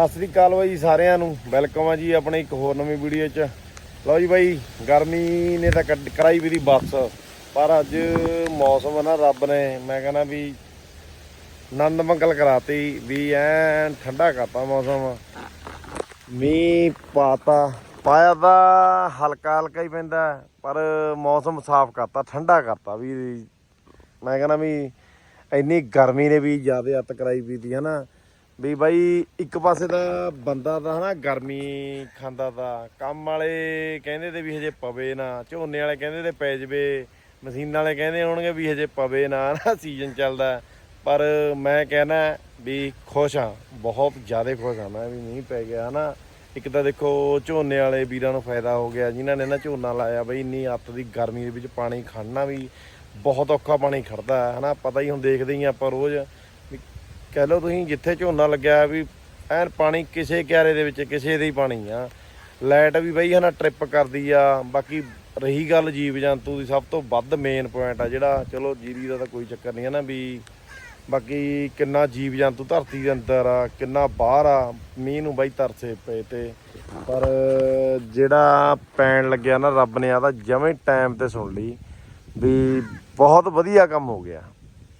ਸਤਿ ਸ੍ਰੀ ਅਕਾਲ ਬਾਈ ਸਾਰਿਆਂ ਨੂੰ। ਵੈਲਕਮ ਆ ਜੀ ਆਪਣੇ ਇੱਕ ਹੋਰ ਨਵੀਂ ਵੀਡੀਓ 'ਚ। ਲਓ ਜੀ ਬਾਈ, ਗਰਮੀ ਨੇ ਤਾਂ ਕੱਢ- ਕਰਾਈ ਵੀ ਦੀ ਬੱਸ। ਪਰ ਅੱਜ ਮੌਸਮ ਆ ਨਾ, ਰੱਬ ਨੇ, ਮੈਂ ਕਹਿੰਦਾ ਵੀ ਆਨੰਦ ਮੰਗਲ ਕਰਾਤੀ, ਵੀ ਐਨ ਠੰਡਾ ਕਰਤਾ ਮੌਸਮ। ਮੀਂਹ ਪਾਤਾ, ਪਾਇਆ ਤਾਂ ਹਲਕਾ ਹਲਕਾ ਹੀ ਪੈਂਦਾ, ਪਰ ਮੌਸਮ ਸਾਫ਼ ਕਰਤਾ, ਠੰਡਾ ਕਰਤਾ ਵੀ। ਮੈਂ ਕਹਿੰਦਾ ਵੀ ਇੰਨੀ ਗਰਮੀ ਨੇ ਵੀ ਜ਼ਿਆਦਾ ਅੱਤ ਕਰਾਈ ਵੀ ਦੀ, ਹਨਾ। ਵੀ ਬਾਈ ਇੱਕ ਪਾਸੇ ਤਾਂ ਬੰਦਾ ਤਾਂ ਹਨਾ, ਗਰਮੀ ਖਾਂਦਾ ਤਾਂ। ਕੰਮ ਵਾਲੇ ਕਹਿੰਦੇ ਤੇ ਵੀ ਹਜੇ ਪਵੇ ਨਾ। ਝੋਨੇ ਵਾਲੇ ਕਹਿੰਦੇ ਤੇ ਪੈ ਜਵੇ। ਮਸ਼ੀਨ ਵਾਲੇ ਕਹਿੰਦੇ ਹੋਣਗੇ ਵੀ ਹਜੇ ਪਵੇ ਨਾ ਨਾ ਸੀਜ਼ਨ ਚੱਲਦਾ। ਪਰ ਮੈਂ ਕਹਿੰਦਾ ਵੀ ਖੁਸ਼ ਹਾਂ, ਬਹੁਤ ਜ਼ਿਆਦਾ ਖੁਸ਼ ਹਾਂ ਮੈਂ ਵੀ ਨਹੀਂ ਪੈ ਗਿਆ, ਹਨਾ। ਇੱਕ ਤਾਂ ਦੇਖੋ, ਝੋਨੇ ਵਾਲੇ ਵੀਰਾਂ ਨੂੰ ਫਾਇਦਾ ਹੋ ਗਿਆ, ਜਿਨ੍ਹਾਂ ਨੇ ਨਾ ਝੋਨਾ ਲਾਇਆ ਬਈ, ਇੰਨੀ ਅੱਤ ਦੀ ਗਰਮੀ ਦੇ ਵਿੱਚ ਪਾਣੀ ਖੜਨਾ ਵੀ ਬਹੁਤ ਔਖਾ ਪਾਣੀ ਖੜਦਾ ਹੈ ਹਨਾ। ਪਤਾ ਹੀ ਹੁਣ ਦੇਖਦੇ ਹੀ ਆਪਾਂ ਰੋਜ਼ ਕਹਿ ਲਓ ਤੁਸੀਂ ਜਿੱਥੇ ਝੋਨਾ ਲੱਗਿਆ ਵੀ ਐਨ ਪਾਣੀ ਕਿਸੇ ਕਿਆਰੇ ਦੇ ਵਿੱਚ ਕਿਸੇ ਦੇ ਹੀ ਪਾਣੀ ਆ। ਲਾਈਟ ਵੀ ਬਈ ਹਨਾ ਟ੍ਰਿਪ ਕਰਦੀ ਆ। ਬਾਕੀ ਰਹੀ ਗੱਲ ਜੀਵ ਜੰਤੂ ਦੀ ਸਭ ਤੋਂ ਵੱਧ ਮੇਨ ਪੁਆਇੰਟ ਆ ਜਿਹੜਾ ਚਲੋ ਜੀਰੀ ਦਾ ਤਾਂ ਕੋਈ ਚੱਕਰ ਨਹੀਂ ਹੈ ਨਾ ਵੀ ਬਾਕੀ ਕਿੰਨਾ ਜੀਵ ਜੰਤੂ ਧਰਤੀ ਦੇ ਅੰਦਰ ਆ, ਕਿੰਨਾ ਬਾਹਰ ਆ, ਮੀਂਹ ਨੂੰ ਬਾਈ ਤਰਸੇ ਪਏ ਤੇ। ਪਰ ਜਿਹੜਾ ਪੈਣ ਲੱਗਿਆ ਨਾ ਰੱਬ ਨੇ ਆ ਤਾਂ ਜਵੇਂ ਟਾਈਮ ਤੇ ਸੁਣ ਲਈ ਵੀ ਬਹੁਤ ਵਧੀਆ ਕੰਮ ਹੋ ਗਿਆ।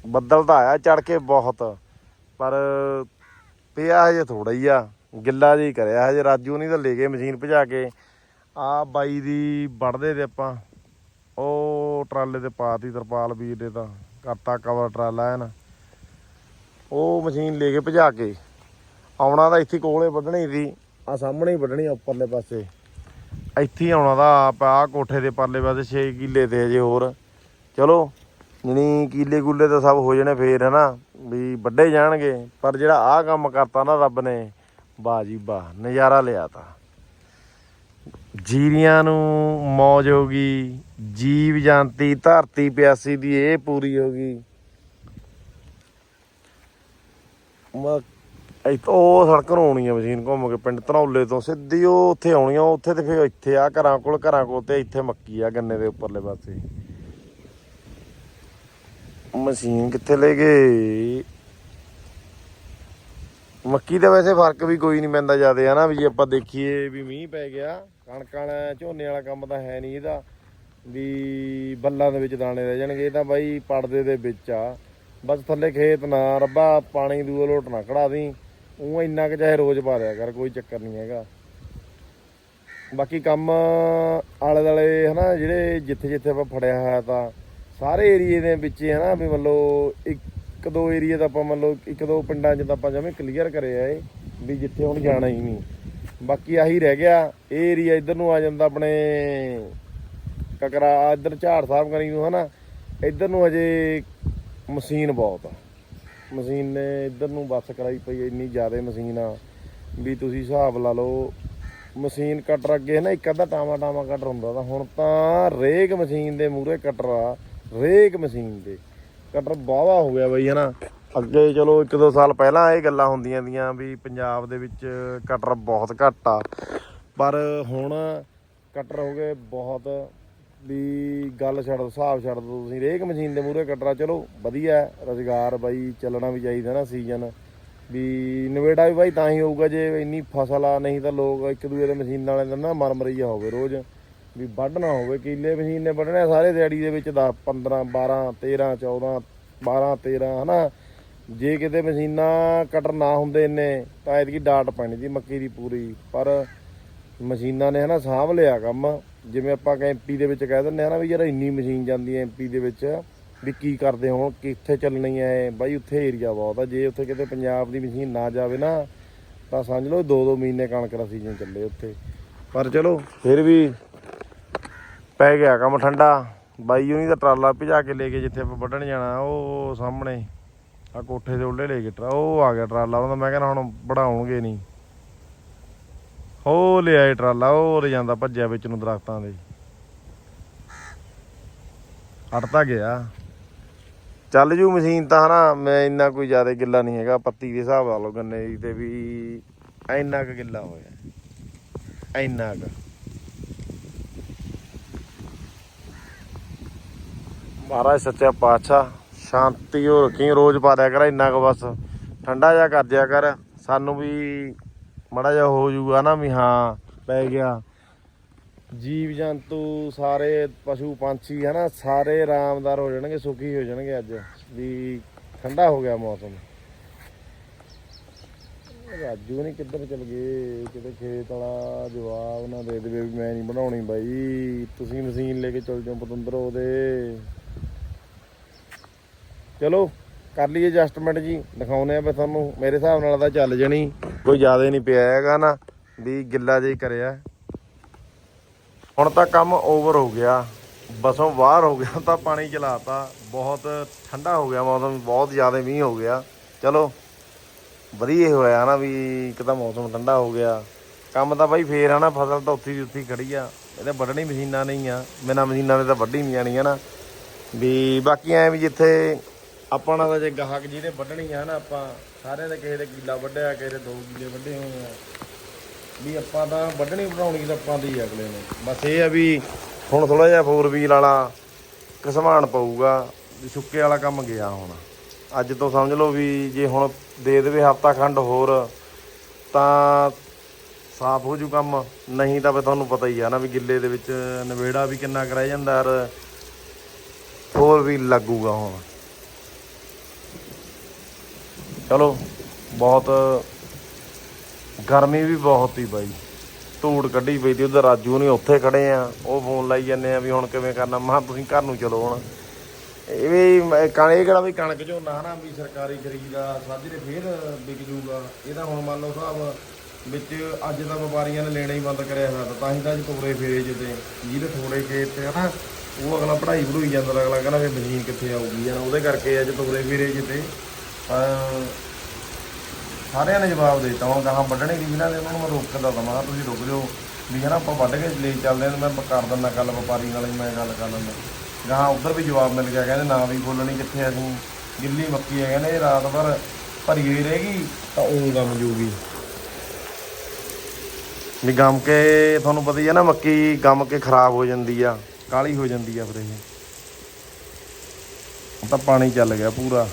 ਬੱਦਲ ਤਾਂ ਆਇਆ ਚੜ ਕੇ ਬਹੁਤ। ਪਰ ਪਿਆ ਹਜੇ ਥੋੜਾ ਹੀ ਆ। ਗਿੱਲਾ ਜਿਹਾ ਕਰਿਆ ਹਜੇ। ਰਾਜੂ ਨਹੀਂ ਤਾਂ ਲੈ ਗਏ ਮਸ਼ੀਨ ਭਜਾ ਕੇ। ਆ ਬਾਈ ਦੀ ਵੜਦੇ ਤੇ ਆਪਾਂ। ਉਹ ਟਰਾਲੇ ਤੇ ਪਾਤੀ ਤਰਪਾਲ ਵੀਰ ਦੇ ਤਾਂ। ਕਰਤਾ ਕਵਰ ਟਰਾਲਾ ਹੈ ਨਾ ਉਹ ਮਸ਼ੀਨ ਲੈ ਕੇ ਭਜਾ ਕੇ। ਆਉਣਾ ਤਾਂ ਇੱਥੇ ਕੋਲੇ ਵੱਢਣੀ ਸੀ। ਆ ਸਾਹਮਣੇ ਹੀ ਵੱਢਣੀ ਉੱਪਰਲੇ ਪਾਸੇ। ਇੱਥੇ ਆਉਣਾ ਦਾ ਆਪ ਆ ਕੋਠੇ ਦੇ ਪਰਲੇ ਪਾਸੇ 6 ਕਿੱਲੇ ਤੇ ਹਜੇ ਹੋਰ। ਚਲੋ। ਜਣੀ ਕੀਲੇ ਗੁੱਲੇ ਤਾਂ ਸਭ ਹੋ ਜਾਣੇ ਫੇਰ, ਹਨਾ? ਵੀ ਵੱਡੇ ਜਾਣਗੇ, ਪਰ ਜਿਹੜਾ ਆਹ ਕੰਮ ਕਰਤਾ ਨਾ ਰੱਬ ਨੇ, ਵਾਹ ਜੀ ਵਾਹ, ਨਜ਼ਾਰਾ ਲਿਆ ਤਾ। ਜੀਰੀਆਂ ਨੂੰ ਮੌਜ ਹੋ ਗਈ, ਜੀਵ ਜੰਤੀ, ਧਰਤੀ ਪਿਆਸੀ ਦੀ ਇਹ ਪੂਰੀ ਹੋ ਗਈ। ਮ ਉਹ ਸੜਕ ਨੂੰ ਆਉਣੀ ਆ ਮਸ਼ੀਨ ਘੁੰਮ ਕੇ, ਪਿੰਡ ਧਨੌਲੇ ਤੋਂ ਸਿੱਧੀ ਉਹ ਉੱਥੇ ਆਉਣੀ ਆ, ਉੱਥੇ ਤੇ ਫਿਰ ਇੱਥੇ ਆ ਘਰਾਂ ਕੋਲ ਘਰਾਂ ਕੋਲ ਤੇ ਇੱਥੇ ਮੱਕੀ ਆ ਗੰਨੇ ਦੇ ਉੱਪਰਲੇ ਪਾਸੇ। ਮਸ਼ੀਨ ਕਿੱਥੇ ਲੈ ਗਏ? ਮੱਕੀ ਦਾ ਵੈਸੇ ਫ਼ਰਕ ਵੀ ਕੋਈ ਨਹੀਂ ਪੈਂਦਾ ਜ਼ਿਆਦਾ ਹੈ ਨਾ ਵੀ ਜੇ ਆਪਾਂ ਦੇਖੀਏ ਵੀ ਮੀਂਹ ਪੈ ਗਿਆ, ਕਣਕਾਂ ਵਾਲਾ, ਝੋਨੇ ਵਾਲਾ ਕੰਮ ਤਾਂ ਹੈ ਨਹੀਂ ਇਹਦਾ, ਵੀ ਬੱਲਾਂ ਦੇ ਵਿੱਚ ਦਾਣੇ ਰਹਿ ਜਾਣਗੇ, ਇਹ ਤਾਂ ਬਾਈ ਪੜਦੇ ਦੇ ਵਿੱਚ ਆ। ਬਸ ਥੱਲੇ ਖੇਤ ਨਾ, ਰੱਬਾ ਪਾਣੀ ਦੂਆ ਲੋਟ ਨਾ ਕਢਾ ਦੀ ਉਹ ਇੰਨਾ ਕੁ ਚਾਹੇ ਰੋਜ਼ ਪਾ ਦਿਆ ਕਰ, ਕੋਈ ਚੱਕਰ ਨਹੀਂ ਹੈਗਾ। ਬਾਕੀ ਕੰਮ ਆਲੇ ਦਾਲੇ ਹਨਾ, ਜਿਹੜੇ ਜਿੱਥੇ ਜਿੱਥੇ ਆਪਾਂ ਫੜਿਆ ਹੋਇਆ ਤਾਂ ਸਾਰੇ ਏਰੀਏ ਦੇ ਵਿੱਚ ਹੈ ਨਾ ਵੀ ਮੰਨ ਲਓ ਇੱਕ ਦੋ ਏਰੀਏ ਦਾ ਆਪਾਂ ਮੰਨ ਲਓ ਇੱਕ ਦੋ ਪਿੰਡਾਂ 'ਚ ਤਾਂ ਆਪਾਂ ਜਮੇ ਕਲੀਅਰ ਕਰਿਆ ਏ ਵੀ ਜਿੱਥੇ ਹੁਣ ਜਾਣਾ ਹੀ ਨਹੀਂ। ਬਾਕੀ ਆਹੀ ਰਹਿ ਗਿਆ, ਇਹ ਏਰੀਆ ਇੱਧਰ ਨੂੰ ਆ ਜਾਂਦਾ ਆਪਣੇ ਕਕਰਾ ਇੱਧਰ ਝਾੜ ਸਾਹਿਬ ਕਰੀ ਨੂੰ ਹਨਾ, ਇੱਧਰ ਨੂੰ ਅਜੇ ਮਸ਼ੀਨ ਬਹੁਤ ਆ। ਮਸ਼ੀਨ ਨੇ ਇੱਧਰ ਨੂੰ ਬੱਸ ਕਰਾਈ ਪਈ ਇੰਨੀ ਜ਼ਿਆਦਾ ਮਸ਼ੀਨ ਆ ਵੀ ਤੁਸੀਂ ਹਿਸਾਬ ਲਾ ਲਓ, ਮਸ਼ੀਨ ਕਟਰ ਅੱਗੇ ਨਾ, ਇੱਕ ਅੱਧਾ ਟਾਵਾ ਟਾਵਾ ਕਟਰ ਹੁੰਦਾ ਤਾਂ ਹੁਣ ਤਾਂ ਰੇਕ ਮਸ਼ੀਨ ਦੇ ਮੂਹਰੇ ਕਟਰ ਆ। ਰੇਕ ਮਸ਼ੀਨ ਦੇ ਕਟਰ ਬਾਵਾ ਹੋ ਗਿਆ ਬਈ, ਹਨਾ। ਅੱਗੇ ਚਲੋ ਇੱਕ ਦੋ ਸਾਲ ਪਹਿਲਾਂ ਇਹ ਗੱਲਾਂ ਹੁੰਦੀਆਂ ਦੀਆਂ ਵੀ ਪੰਜਾਬ ਦੇ ਵਿੱਚ ਕਟਰ ਬਹੁਤ ਘੱਟ ਆ। ਪਰ ਹੁਣ ਕਟਰ ਹੋ ਗਏ ਬਹੁਤ। ਵੀ ਗੱਲ ਛੱਡ ਦੋ, ਹਿਸਾਬ ਛੱਡ ਦੋ ਤੁਸੀਂ। ਰੇਕ ਮਸ਼ੀਨ ਦੇ ਮੂਹਰੇ ਕਟਰਾ ਚਲੋ, ਵਧੀਆ ਰੋਜ਼ਗਾਰ ਬਾਈ ਚੱਲਣਾ ਵੀ ਚਾਹੀਦਾ ਨਾ ਸੀਜ਼ਨ। ਵੀ ਨਵੇੜਾ ਵੀ ਬਾਈ ਤਾਂ ਹੀ ਹੋਊਗਾ ਜੇ ਇੰਨੀ ਫਸਲ ਆ, ਨਹੀਂ ਤਾਂ ਲੋਕ ਇੱਕ ਦੂਜੇ ਦੇ ਮਸ਼ੀਨ ਵਾਲੇ ਦਾ ਨਾ ਮਰ ਮਰਈਆ ਹੋਵੇ ਰੋਜ਼। ਵੀ ਵੱਢਣਾ ਹੋਵੇ ਕਿੱਲੇ ਮਸ਼ੀਨ ਨੇ ਵੱਢਣੇ ਸਾਰੇ ਦਿਹਾੜੀ ਦੇ ਵਿੱਚ 10 15 12 13 14 12 13 ਹਨਾ? ਜੇ ਕਿਤੇ ਮਸ਼ੀਨਾਂ ਕਟਰ ਨਾ ਹੁੰਦੇ ਇੰਨੇ, ਤਾਂ ਇਹਦੀ ਡਾਟ ਪੈਣੀ ਸੀ ਮੱਕੀ ਦੀ ਪੂਰੀ। ਪਰ ਮਸ਼ੀਨਾਂ ਨੇ ਹਨਾ ਸਾਂਭ ਲਿਆ ਕੰਮ। ਜਿਵੇਂ ਆਪਾਂ ਐਮਪੀ ਦੇ ਵਿੱਚ ਕਹਿ ਦਿੰਦੇ ਆ ਨਾ ਵੀ ਯਾਰ ਇੰਨੀ ਮਸ਼ੀਨ ਜਾਂਦੀ ਹੈ ਐਮਪੀ ਦੇ ਵਿੱਚ, ਵੀ ਕੀ ਕਰਦੇ ਹੋਣ, ਕਿੱਥੇ ਚੱਲਣੀ ਹੈ ਬਾਈ, ਉੱਥੇ ਏਰੀਆ ਬਹੁਤ ਆ। ਜੇ ਉੱਥੇ ਕਿਤੇ ਪੰਜਾਬ ਦੀ ਮਸ਼ੀਨ ਨਾ ਜਾਵੇ ਨਾ, ਤਾਂ ਸਮਝ ਲਓ 2-2 ਮਹੀਨੇ ਕਣਕ ਦਾ ਸੀਜ਼ਨ ਚੱਲੇ ਉੱਥੇ। ਪਰ ਚਲੋ, ਫਿਰ ਵੀ ਪੈ ਗਿਆ ਕੰਮ ਠੰਡਾ। ਬਾਈ ਉਹਨੀ ਦਾ ਟਰਾਲਾ ਭਜਾ ਕੇ ਲੈ ਕੇ ਜਿੱਥੇ ਆਪਾਂ ਵੱਢਣ ਜਾਣਾ, ਉਹ ਸਾਹਮਣੇ। ਆ ਕੋਠੇ ਦੇ ਉੱਲੇ ਲੈ ਕੇ ਟਰਾ, ਉਹ ਆ ਗਿਆ ਟਰਾਲਾ ਉਹਦਾ ਮੈਂ ਕਹਿੰਦਾ ਹੁਣ ਵੜਾਉਣਗੇ ਨਹੀਂ। ਹੋ ਲਿਆਏ ਟਰਾਲਾ, ਉਹ ਰ ਜਾਂਦਾ ਭੱਜਿਆ ਵਿੱਚ ਨੂੰ ਦਰਖਤਾਂ ਦੇ। ਹਟ ਤਾਂ ਗਿਆ। ਚੱਲ ਜੂ ਮਸ਼ੀਨ ਤਾਂ ਹਨਾ, ਮੈਂ ਇੰਨਾ ਕੋਈ ਜ਼ਿਆਦਾ ਗਿੱਲਾ ਨਹੀਂ ਹੈਗਾ, ਪੱਤੀ ਦੇ ਹਿਸਾਬ ਲਾ ਲਓ ਗੰਨੇ ਦੀ ਤੇ ਵੀ ਇੰਨਾ ਕੁ ਗਿੱਲਾ ਹੋਇਆ। ਇੰਨਾ ਕੁ। ਮਹਾਰਾਜ ਸੱਚਾ ਪਾਤਸ਼ਾਹ, ਸ਼ਾਂਤੀ ਹੋ ਰੱਖੀ ਰੋਜ਼ ਪਾ ਦਿਆ ਕਰ, ਇੰਨਾ ਕੁ ਬਸ। ਠੰਡਾ ਜਿਹਾ ਕਰ ਦਿਆ ਕਰ। ਸਾਨੂੰ ਵੀ ਮੜਾ ਜਾ ਹੋ ਜਾਊਗਾ ਨਾ ਵੀ ਹਾਂ, ਪੈ ਗਿਆ। ਜੀਵ ਜੰਤੂ ਸਾਰੇ ਪਸ਼ੂ ਪੰਛੀ ਹਨਾ ਸਾਰੇ ਆਰਾਮਦਾਰ ਹੋ ਜਾਣਗੇ, ਸੁਖੀ ਹੋ ਜਾਣਗੇ ਅੱਜ। ਵੀ ਠੰਡਾ ਹੋ ਗਿਆ ਮੌਸਮ। ਰਾਜੂ ਨਹੀਂ ਕਿੱਧਰ ਚਲ ਗਏ, ਕਿਤੇ ਖੇਤ ਵਾਲਾ ਜਵਾਬ ਨਾ ਦੇ ਦੇਵੇ ਵੀ ਮੈਂ ਨਹੀਂ ਬਣਾਉਣੀ ਬਾਈ। ਤੁਸੀਂ ਮਸ਼ੀਨ ਲੈ ਕੇ ਚਲ ਜਾਓ ਪਤੰਦਰ ਉਹਦੇ। ਚਲੋ, ਕਰ ਲਈਏ ਐਡਜਸਟਮੈਂਟ ਜੀ ਦਿਖਾਉਨੇ ਆ ਮੈਂ ਤੁਹਾਨੂੰ। ਮੇਰੇ ਹਿਸਾਬ ਨਾਲ ਤਾਂ ਚੱਲ ਜਣੀ। ਕੋਈ ਜ਼ਿਆਦਾ ਨਹੀਂ ਪਿਆ ਹੈਗਾ ਨਾ, ਵੀ ਗਿੱਲਾ ਜੇ ਕਰਿਆ। ਹੁਣ ਤਾਂ ਕੰਮ ਓਵਰ ਹੋ ਗਿਆ। ਬਸੋਂ ਬਾਹਰ ਹੋ ਗਿਆ, ਤਾਂ ਪਾਣੀ ਚਲਾਤਾ। ਬਹੁਤ ਠੰਡਾ ਹੋ ਗਿਆ ਮੌਸਮ, ਬਹੁਤ ਜ਼ਿਆਦਾ ਮੀਂਹ ਹੋ ਗਿਆ। ਚਲੋ, ਵਧੀਆ ਹੀ ਹੋਇਆ ਨਾ ਵੀ ਇੱਕ ਤਾਂ ਮੌਸਮ ਠੰਡਾ ਹੋ ਗਿਆ। ਕੰਮ ਤਾਂ ਬਾਈ ਫੇਰ ਆ ਨਾ, ਫਸਲ ਤਾਂ ਉੱਥੇ ਦੀ ਉੱਥੇ ਹੀ ਖੜੀ ਆ। ਇਹਦੇ ਵੱਢਣੀ ਮਸ਼ੀਨਾਂ ਨਹੀਂ ਆ। ਬਿਨਾਂ ਮਸ਼ੀਨਾਂ ਦੇ ਤਾਂ ਵੱਢੀ ਨਹੀਂ ਜਾਣੀ ਆ ਨਾ। ਵੀ ਬਾਕੀ ਐ ਵੀ ਜਿੱਥੇ ਆਪਾਂ ਨਾਲ ਤਾਂ ਜੇ ਗਾਹਕ ਜਿਹਨੇ ਵੱਢਣੀ ਆ ਨਾ ਆਪਾਂ ਸਾਰਿਆਂ ਦੇ ਕਿਸੇ ਦੇ ਕਿੱਲਾ ਵੱਢਿਆ, ਕਿਸੇ ਦੇ ਦੋ ਕਿੱਲੇ ਵੱਢੇ ਹੋਏ ਆ। ਵੀ ਆਪਾਂ ਤਾਂ ਵੱਢਣੀ ਬਣਾਉਣੀ ਤਾਂ ਆਪਾਂ ਦੀ ਆ ਅਗਲੇ ਨੇ। ਬਸ ਇਹ ਆ ਵੀ ਹੁਣ ਥੋੜਾ ਜਿਹਾ ਫੋਰ ਵੀਲ ਵਾਲਾ ਘਸਮਾਨ ਪਊਗਾ, ਵੀ ਸੁੱਕੇ ਵਾਲਾ ਕੰਮ ਗਿਆ ਹੁਣ। ਅੱਜ ਤੋਂ ਸਮਝ ਲਓ ਵੀ ਜੇ ਹੁਣ ਦੇ ਦੇਵੇ ਹਫਤਾ ਖੰਡ ਹੋਰ, ਤਾਂ ਸਾਫ਼ ਹੋ ਜੂ ਕੰਮ। ਨਹੀਂ ਤਾਂ ਵੀ ਤੁਹਾਨੂੰ ਪਤਾ ਹੀ ਆ ਨਾ ਵੀ ਗਿੱਲੇ ਦੇ ਵਿੱਚ ਨਵੇੜਾ ਵੀ ਕਿੰਨਾ ਕਰਾਇਆ ਜਾਂਦਾ ਯਾਰ ਫੋਰ ਵੀ ਲੱਗੂਗਾ ਹੁਣ। ਚਲੋ, ਬਹੁਤ ਗਰਮੀ ਵੀ ਬਹੁਤ ਹੀ ਬਾਈ। ਧੂੜ ਕੱਢੀ ਪਈ ਤੇ ਉਧਰ ਰਾਜੂ ਨੇ ਉੱਥੇ ਖੜੇ ਆ, ਉਹ ਫੋਨ ਲਾਈ ਜਾਂਦੇ ਆ ਵੀ ਹੁਣ ਕਿਵੇਂ ਕਰਨਾ। ਮਾ ਤੁਸੀਂ ਘਰ ਨੂੰ ਚਲੋ ਹੁਣ। ਇਹ ਵੀ ਕਣ ਇਹ ਕਿਹੜਾ ਵੀ ਕਣਕ ਝੋਨਾ ਹਨਾ ਵੀ ਸਰਕਾਰੀ ਖਰੀਦ ਆ ਸਾਜਰੇ ਫੇਰ ਵਿਕ ਜੂਗਾ। ਇਹਦਾ ਹੁਣ ਮੰਨ ਲਓ ਸਾਹਿਬ, ਵਿੱਚ ਅੱਜ ਤਾਂ ਵਪਾਰੀਆਂ ਨੇ ਲੈਣਾ ਹੀ ਬੰਦ ਕਰਿਆ ਹੋਇਆ ਤਾਂ ਹੀ ਤਾਂ ਅੱਜ ਤੋੜੇ ਫੇਰੇ ਜਿੱਤੇ ਜਿਹਦੇ ਥੋੜੇ ਖੇਤ ਤੇ ਹਨਾ, ਉਹ ਅਗਲਾ ਪੜਾਈ ਪੜੂਈ ਜਾਂਦਾ, ਅਗਲਾ ਕਹਿੰਦਾ ਵੀ ਮਸ਼ੀਨ ਕਿੱਥੇ ਆਊਗੀ ਹਨਾ ਉਹਦੇ ਕਰਕੇ ਅੱਜ ਤੋੜੇ ਫੇਰੇ ਜਿੱਤੇ ਤਾਂ ਸਾਰਿਆਂ ਨੇ ਜਵਾਬ ਦੇ ਦਿੱਤਾ, ਹੁਣ ਗਾਹਾਂ ਵੱਢਣੇ ਦੀ ਬਿਨਾਂ ਦੇ ਉਹਨਾਂ ਨੂੰ ਮੈਂ ਰੋਕਦਾ ਤਾਂ ਮੈਂ ਤੁਸੀਂ ਰੁਕ ਜਾਓ। ਵੀ ਹਨਾ, ਆਪਾਂ ਵੱਢ ਕੇ ਲੈ ਚੱਲਦੇ ਹਾਂ ਮੈਂ ਕਰ ਦਿੰਦਾ ਗੱਲ, ਵਪਾਰੀ ਨਾਲ ਹੀ ਮੈਂ ਗੱਲ ਕਰ ਲੈਂਦਾ। ਗਾਹਾਂ ਉੱਧਰ ਵੀ ਜਵਾਬ ਮਿਲ ਗਿਆ, ਕਹਿੰਦੇ ਨਾ ਵੀ ਬੋਲਣੀ ਕਿੱਥੇ ਅਸੀਂ ਗਿੱਲੀ ਮੱਕੀ ਹੈ ਕਹਿੰਦੇ ਰਾਤ ਭਰ ਭਰੀ ਰਹੇਗੀ, ਤਾਂ ਉਹ ਗਮ ਜੂਗੀ। ਵੀ ਗਮ ਕੇ, ਤੁਹਾਨੂੰ ਪਤਾ ਹੀ ਹੈ ਨਾ, ਮੱਕੀ ਗਮ ਕੇ ਖਰਾਬ ਹੋ ਜਾਂਦੀ ਆ, ਕਾਲੀ ਹੋ ਜਾਂਦੀ ਆ ਫਿਰ ਇਹ। ਤਾਂ ਪਾਣੀ ਚੱਲ ਗਿਆ ਪੂਰਾ।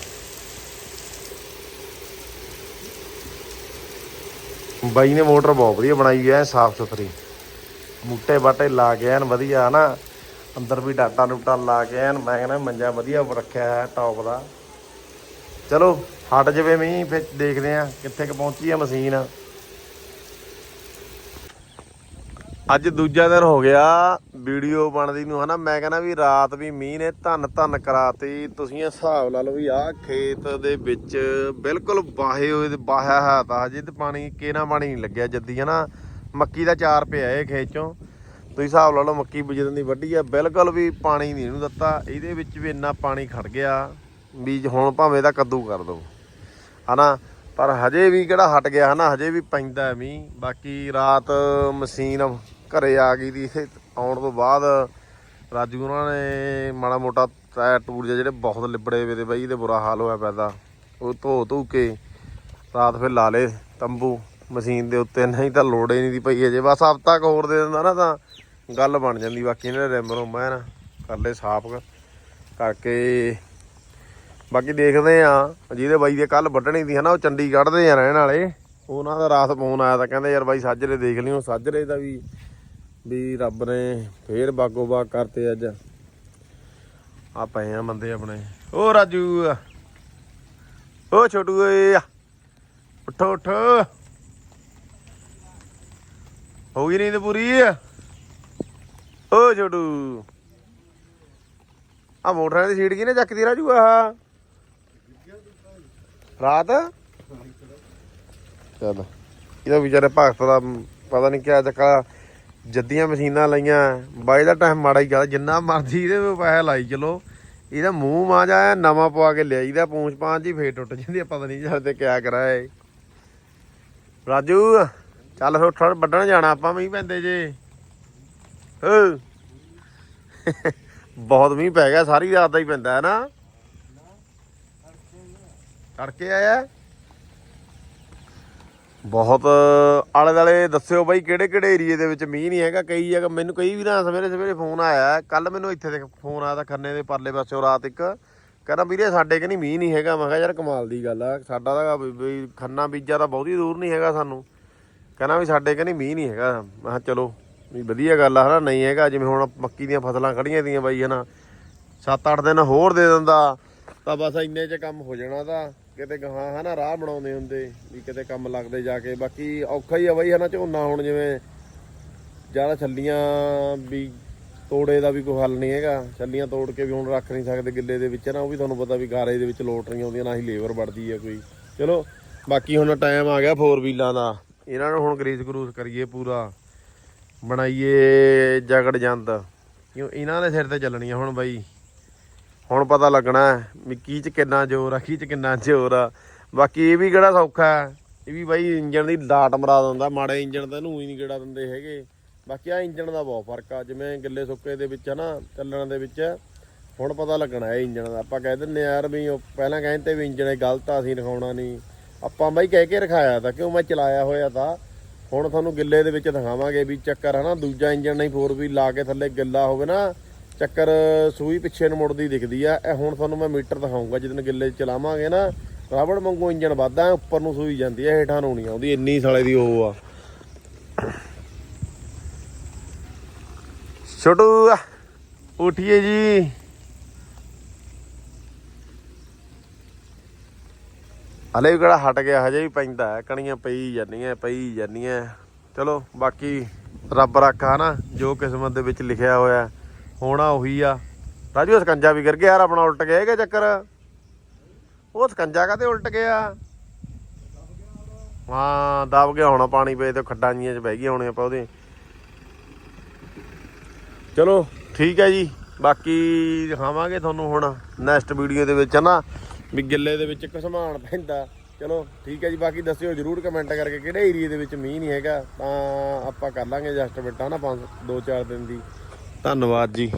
ਬਾਈ ਨੇ ਮੋਟਰ ਬਹੁਤ ਵਧੀਆ ਬਣਾਈ ਐ, ਸਾਫ਼ ਸੁਥਰੀ। ਬੂਟੇ ਬਾਟੇ ਲਾ ਕੇ ਐਨ ਵਧੀਆ ਨਾ, ਅੰਦਰ ਵੀ ਡਾਟਾ ਡੂਟਾ ਲਾ ਕੇ ਐਨ, ਮੈਂ ਕਹਿੰਦਾ ਮੰਜਾ ਵਧੀਆ ਰੱਖਿਆ ਹੈ ਟੌਪ ਦਾ। ਚਲੋ, ਹਟ ਜਵੇ ਮੀਂਹ, ਫਿਰ ਦੇਖਦੇ ਆ ਕਿੱਥੇ ਕ ਪਹੁੰਚੀ ਆ ਮਸ਼ੀਨ। ਅੱਜ ਦੂਜਾ ਦਿਨ ਹੋ ਗਿਆ, ਵੀਡੀਓ ਬਣਦੀ ਨੂੰ ਹਨਾ, ਮੈਂ ਕਹਿੰਦਾ ਵੀ ਰਾਤ ਵੀ ਮੀਂਹ ਨੇ ਧੰਨ ਧੰਨ ਕਰਾਤੀ, ਤੁਸੀਂ ਇਹ ਹਿਸਾਬ ਲਾ ਲਓ ਵੀ ਆਹ ਖੇਤ ਦੇ ਵਿੱਚ ਬਿਲਕੁਲ ਬਾਹੇ ਹੋਏ ਤੇ ਬਾਹਿਆ ਹੈ ਤਾਂ ਹਜੇ ਤੇ ਪਾਣੀ ਕਿਹਨਾ ਪਾਣੀ ਨਹੀਂ ਲੱਗਿਆ ਜੱਦੀ ਹਨਾ, ਮੱਕੀ ਦਾ ਚਾਰ ਪਿਆ ਇਹ ਖੇਤ ਚੋਂ, ਤੁਸੀਂ ਹਿਸਾਬ ਲਾ ਲਓ ਮੱਕੀ ਬਜਦਨ ਦੀ ਵੱਢੀ ਆ, ਬਿਲਕੁਲ ਵੀ ਪਾਣੀ ਨਹੀਂ ਇਹਨੂੰ ਦਿੱਤਾ, ਇਹਦੇ ਵਿੱਚ ਵੀ ਇੰਨਾ ਪਾਣੀ ਖੜ ਗਿਆ, ਵੀ ਹੁਣ ਭਾਵੇਂ ਤਾਂ ਕੱਦੂ ਕਰ ਦੋ, ਹਨਾ, ਪਰ ਹਜੇ ਵੀ ਕਿਹੜਾ ਹਟ ਗਿਆ ਹਨਾ, ਹਜੇ ਵੀ ਪੈਂਦਾ ਮੀਂਹ, ਬਾਕੀ ਰਾਤ ਮਸ਼ੀਨ ਘਰੇ ਆ ਗਈ ਦੀ। ਇੱਥੇ ਆਉਣ ਤੋਂ ਬਾਅਦ ਰਾਜੂ ਉਹਨਾਂ ਨੇ ਮਾੜਾ ਮੋਟਾ ਟਾਇਰ ਟੂਰ ਜਿਹੜੇ ਬਹੁਤ ਲਿਬੜੇ ਵੇ ਤੇ ਬਾਈ, ਇਹਦੇ ਬੁਰਾ ਹਾਲ ਹੋਇਆ ਪੈਦਾ ਉਹ ਧੋ ਧੂ ਕੇ ਰਾਤ ਫਿਰ ਲਾ ਲੇ ਤੰਬੂ। ਮਸ਼ੀਨ ਦੇ ਉੱਤੇ ਨਹੀਂ ਤਾਂ ਲੋੜ ਹੀ ਨਹੀਂ ਦੀ ਪਈ ਅਜੇ ਬਸ ਹਫਤਾ ਕੁ ਹੋਰ ਦੇ ਦਿੰਦਾ ਨਾ ਤਾਂ ਗੱਲ ਬਣ ਜਾਂਦੀ। ਬਾਕੀ ਇਹਨਾਂ ਨੇ ਰਿਮ ਰੁਮ ਨਾ ਕਰ ਲਏ ਸਾਫ਼ ਕਰਕੇ। ਬਾਕੀ ਦੇਖਦੇ ਆ ਜਿਹਦੇ ਬਾਈ ਦੇ ਕੱਲ ਵੱਢਣੀ ਦੀ ਹਨਾ ਉਹ ਚੰਡੀਗੜ੍ਹ ਦੇ ਆ ਰਹਿਣ ਵਾਲੇ। ਉਹਨਾਂ ਦਾ ਰਾਤ ਫੋਨ ਆਇਆ ਤਾਂ ਕਹਿੰਦੇ, ਯਾਰ ਬਾਈ ਸਾਜਰੇ ਦੇਖ ਲਿਓ। ਸਾਜਰੇ ਦਾ ਵੀ ਵੀ ਰੱਬ ਨੇ ਫੇਰ ਬਾਗੋ ਬਾਗ ਕਰਤੇ ਅੱਜ। ਆ ਪਏ ਆ ਬੰਦੇ ਆਪਣੇ। ਓ ਰਾਜੂ। ਓ ਛੋਟੂ ਓਏ। ਉੱਠੋ ਉੱਠੋ। ਹੋ ਗਈ ਨੀਂਦ ਪੂਰੀ? ਓ ਛੋਟੂ। ਆ ਮੋਟਰਾਂ ਦੀ ਸੀਟ ਕਿਨੇ ਚੱਕਦੀ ਰਾਜੂ, ਆਹ? ਰਾਤ? ਚੱਲ। ਇਹਦਾ ਵਿਚਾਰੇ ਭਗਤ ਦਾ ਪਤਾ ਨਹੀਂ ਕਿਆ ਚੱਕਾ। ਜੱਦੀਆਂ ਮਸ਼ੀਨਾਂ ਲਾਈਆਂ। ਬਾਈ ਦਾ ਟਾਈਮ ਮਾੜਾ ਹੀ ਗਿਆ ਜਿੰਨਾ ਮਰਜ਼ੀ ਇਹਦੇ ਪੈਸੇ ਲਾਈ ਚਲੋ। ਇਹਦਾ ਮੂੰਹ ਮਾਂ ਜਾਇਆ ਨਵਾਂ ਪਵਾ ਕੇ ਲਿਆਈਦਾ, ਪੂੰਛ ਪਾਂਚ ਹੀ ਫੇਰ ਟੁੱਟ ਜਾਂਦੀ ਆ, ਪਤਾ ਨਹੀਂ ਜਾਂਦੇ ਕਿਆ ਕਰਾਏ। ਰਾਜੂ, ਚੱਲ ਫਿਰ ਉੱਠ, ਵੱਢਣ ਜਾਣਾ ਆਪਾਂ ਮੀਂਹ ਪੈਂਦੇ ਜੇ। ਓ ਬਹੁਤ ਮੀਂਹ ਪੈ ਗਿਆ, ਸਾਰੀ ਰਾਤ ਦਾ ਹੀ ਪੈਂਦਾ ਹੈ ਨਾ। ਤੜਕੇ ਆਇਆ। ਬਹੁਤ ਆਲੇ ਦਾਲੇ ਦੱਸਿਓ ਬਾਈ ਕਿਹੜੇ ਕਿਹੜੇ ਏਰੀਏ ਦੇ ਵਿੱਚ ਮੀਂਹ ਨਹੀਂ ਹੈਗਾ। ਕਈ ਜਗ੍ਹਾ ਮੈਨੂੰ ਕਈ ਵੀ ਨਾ ਸਵੇਰੇ ਸਵੇਰੇ ਫੋਨ ਆਇਆ ਕੱਲ ਮੈਨੂੰ ਇੱਥੇ ਦੇ ਫੋਨ ਆਇਆ ਤਾਂ ਖੰਨੇ ਦੇ ਪਰਲੇ ਪਾਸਿਓਂ ਰਾਤ ਇੱਕ। ਕਹਿੰਦਾ ਵੀਰੇ ਸਾਡੇ ਕਹਿੰਦੀ ਮੀਂਹ ਨਹੀਂ ਹੈਗਾ। ਮੈਂ ਕਿਹਾ ਯਾਰ ਕਮਾਲ ਦੀ ਗੱਲ ਆ। ਸਾਡਾ ਤਾਂ ਵੀ- ਵੀ ਖੰਨਾ ਬੀਜਾ ਤਾਂ ਬਹੁਤੀ ਦੂਰ ਨਹੀਂ ਹੈਗਾ ਸਾਨੂੰ। ਕਹਿੰਦਾ ਵੀ ਸਾਡੇ ਕਹਿੰਦੀ ਮੀਂਹ ਨਹੀਂ ਹੈਗਾ। ਮੈਂ ਕਿਹਾ ਚਲੋ, ਵੀ ਵਧੀਆ ਗੱਲ ਆ ਹਨਾ, ਨਹੀਂ ਹੈਗਾ। ਜਿਵੇਂ ਹੁਣ ਮੱਕੀ ਦੀਆਂ ਫਸਲਾਂ ਖੜੀਆਂ ਦੀਆਂ ਬਾਈ ਹਨਾ। 7-8 ਦਿਨ ਹੋਰ ਦੇ ਦਿੰਦਾ। ਤਾਂ ਬਸ ਇੰਨੇ 'ਚ ਕੰਮ ਹੋ ਜਾਣਾ ਤਾਂ। ਕਿਤੇ ਗਾਹਾਂ ਹਨਾ ਰਾਹ ਬਣਾਉਂਦੇ ਹੁੰਦੇ ਵੀ ਕਿਤੇ ਕੰਮ ਲੱਗਦੇ ਜਾ ਕੇ। ਬਾਕੀ ਔਖਾ ਹੀ ਆ ਬਾਈ ਹਨਾ ਝੋਨਾ ਹੁਣ ਜਿਵੇਂ ਜ਼ਿਆਦਾ ਛੱਲੀਆਂ ਵੀ ਤੋੜੇ ਦਾ ਵੀ ਕੋਈ ਹੱਲ ਨਹੀਂ ਹੈਗਾ। ਛੱਲੀਆਂ ਤੋੜ ਕੇ ਵੀ ਹੁਣ ਰੱਖ ਨਹੀਂ ਸਕਦੇ ਗਿੱਲੇ ਦੇ ਵਿੱਚ ਨਾ, ਉਹ ਵੀ ਤੁਹਾਨੂੰ ਪਤਾ ਵੀ ਗਾਰੇ ਦੇ ਵਿੱਚ ਲੋਟ ਨਹੀਂ ਆਉਂਦੀਆਂ, ਨਾ ਹੀ ਲੇਬਰ ਵੜਦੀ ਹੈ ਕੋਈ। ਚਲੋ, ਬਾਕੀ ਹੁਣ ਟਾਈਮ ਆ ਗਿਆ ਫੋਰ ਵੀਲਾਂ ਦਾ। ਇਹਨਾਂ ਨੂੰ ਹੁਣ ਗਰੀਸ ਗਰੂਸ ਕਰੀਏ ਪੂਰਾ। ਬਣਾਈਏ ਜਗੜ ਜੰਦ। ਕਿਉਂ, ਇਹਨਾਂ ਦੇ ਸਿਰ ਤੇ ਚੱਲਣੀਆਂ ਹੁਣ ਬਾਈ। ਹੁਣ ਪਤਾ ਲੱਗਣਾ ਵੀ ਕੀ ਚ ਕਿੰਨਾ ਜ਼ੋਰ ਆ, ਕੀ ਚ ਕਿੰਨਾ ਜ਼ੋਰ ਆ। ਬਾਕੀ ਇਹ ਵੀ ਕਿਹੜਾ ਸੌਖਾ ਇਹ ਵੀ ਬਾਈ ਇੰਜਣ ਦੀ ਲਾਟ ਮਰਾ ਦਿੰਦਾ, ਮਾੜੇ ਇੰਜਣ ਤਾਂ ਨੂੰ ਹੀ ਨਹੀਂ ਕਿਹੜਾ ਦਿੰਦੇ ਹੈਗੇ। ਬਾਕੀ ਆ ਇੰਜਣ ਦਾ ਬਹੁਤ ਫ਼ਰਕ ਆ, ਜਿਵੇਂ ਗਿੱਲੇ ਸੁੱਕੇ ਦੇ ਵਿੱਚ ਨਾ, ਚੱਲਣ ਦੇ ਵਿੱਚ। ਹੁਣ ਪਤਾ ਲੱਗਣਾ ਇਹ ਇੰਜਣ ਦਾ, ਆਪਾਂ ਕਹਿ ਦਿੰਨੇ ਯਾਰ ਵੀ ਉਹ ਪਹਿਲਾਂ ਕਹਿੰਦੇ ਵੀ ਇੰਜਣ ਇਹ ਗਲਤ ਆ, ਅਸੀਂ ਦਿਖਾਉਣਾ ਨਹੀਂ। ਆਪਾਂ ਬਾਈ ਕਹਿ ਕੇ ਰਖਾਇਆ ਤਾਂ, ਕਿਉਂ ਮੈਂ ਚਲਾਇਆ ਹੋਇਆ ਤਾਂ। ਹੁਣ ਤੁਹਾਨੂੰ ਗਿੱਲੇ ਦੇ ਵਿੱਚ ਦਿਖਾਵਾਂਗੇ ਵੀ ਚੱਕਰ ਹਨਾ ਦੂਜਾ ਇੰਜਣ ਨਹੀਂ ਫੋਰ ਵੀ ਲਾ ਕੇ ਥੱਲੇ ਗਿੱਲਾ ਹੋਵੇ ਨਾ ਚੱਕਰ ਸੂਈ ਪਿੱਛੇ ਨੂੰ ਮੁੜਦੀ ਦਿਖਦੀ ਆ। ਇਹ ਹੁਣ ਤੁਹਾਨੂੰ ਮੈਂ ਮੀਟਰ ਦਿਖਾਉਂਗਾ ਜਦੋਂ ਗਿੱਲੇ ਚਲਾਵਾਂਗੇ ਨਾ। ਰਬੜ ਵਾਂਗੂ ਇੰਜਣ ਵੱਧਦਾ ਉੱਪਰ ਨੂੰ ਸੂਈ ਜਾਂਦੀ ਆ ਹੇਠਾਂ ਨੂੰ ਨਹੀਂ ਆਉਂਦੀ, ਇੰਨੀ ਸਾਲੇ ਦੀ ਉਹ ਆ। ਛੋਟੂ ਉਠੀਏ ਜੀ। ਹਲੇ ਵੀ ਕਿਹੜਾ ਹਟ ਗਿਆ, ਹਜੇ ਵੀ ਪੈਂਦਾ ਹੈ, ਕਣੀਆਂ ਪਈ ਜਾਂਦੀਆਂ ਪਈ ਜਾਂਦੀਆਂ। ਚਲੋ, ਬਾਕੀ ਰੱਬ ਰੱਖਾ ਨਾ, ਜੋ ਕਿਸਮਤ ਦੇ ਵਿੱਚ ਲਿਖਿਆ ਹੋਇਆ। ਹੋਣਾ ਉਹੀ ਆ। ਰਾਜੂ, ਇਹ ਸਕੰਜਾ ਵੀ ਗਿਰ ਗਿਆ ਯਾਰ, ਆਪਣਾ ਉਲਟ ਗਿਆ ਕਿ ਚੱਕਰ। ਉਹ ਸਕੰਜਾ ਕਾਤੇ ਉਲਟ ਗਿਆ? ਹਾਂ, ਦਬ ਗਿਆ ਹੋਣਾ ਪਾਣੀ ਪਏ ਤੇ ਖੱਡਾਂ ਜੀਆਂ ਚ ਬਹਿ ਗਈਆਂ ਹੋਣੇ ਆਪਾਂ ਉਹਦੇ ਚਲੋ, ਠੀਕ ਹੈ ਜੀ। ਬਾਕੀ ਦਿਖਾਵਾਂਗੇ ਤੁਹਾਨੂੰ ਹੁਣ ਨੈਕਸਟ ਵੀਡੀਓ ਦੇ ਵਿੱਚ, ਹਨਾ? ਵੀ ਗਿੱਲੇ ਦੇ ਵਿੱਚ ਘਸਮਾਨ ਪੈਂਦਾ। ਚਲੋ, ਠੀਕ ਹੈ ਜੀ। ਬਾਕੀ ਦੱਸਿਓ ਜਰੂਰ ਕਮੈਂਟ ਕਰਕੇ ਕਿਹੜੇ ਏਰੀਆ ਦੇ ਵਿੱਚ ਮੀਂਹ ਨਹੀਂ ਹੈਗਾ। ਤਾਂ ਆਪਾਂ ਕਰ ਲਾਂਗੇ ਐਡਜਸਟਮੈਂਟ ਹਨਾ, ਪੰਜ ਦੋ ਚਾਰ ਦਿਨ ਦੀ। ਧੰਨਵਾਦ ਜੀ।